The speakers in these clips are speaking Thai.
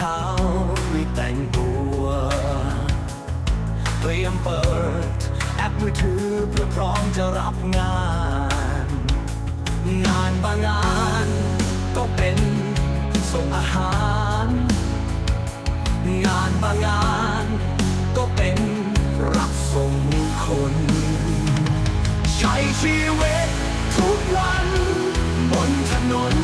เช้ารีบแต่งตัวเตรียมเปิดแอปมือถือเพื่อพร้อมจะรับงาน งานบางงานก็เป็นส่งอาหาร งานบางงานก็เป็นรับส่งคนใช้ชีวิตทุกวันบนถนน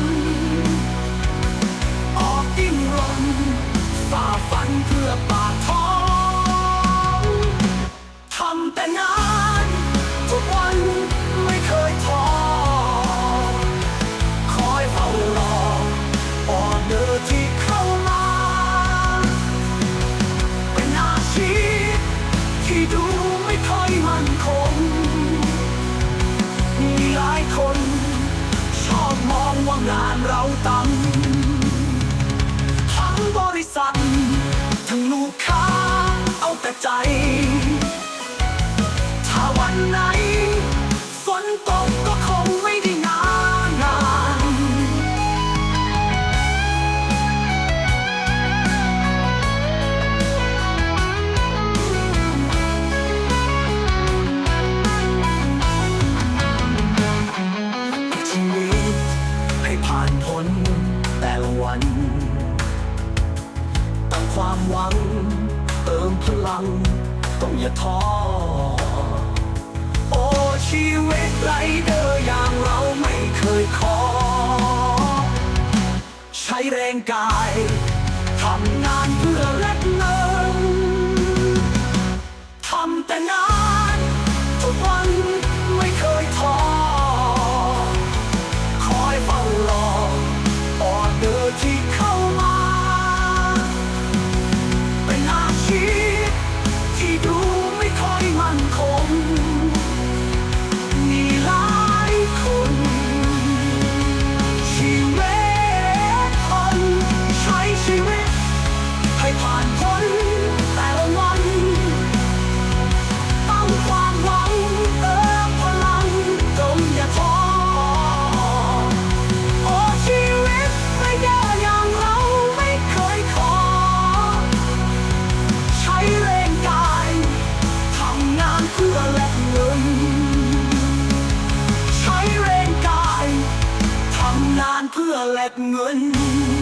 านเราต่ำทั้งบริษัท ทั้งลูกค้าเอาแต่ใจ ถ้าวันไหน ความหวัง เติมพลัง ต้องอย่าท้อ โอ้ชีวิตไรเดอร์อย่างเราไม่เคยขอ ใช้แรงกายทำงานเพื่อแลกเงินทำแต่งานทุกวันไม่เคยท้อ คอยเฝ้ารอออเดอร์ที่เข้า ใช้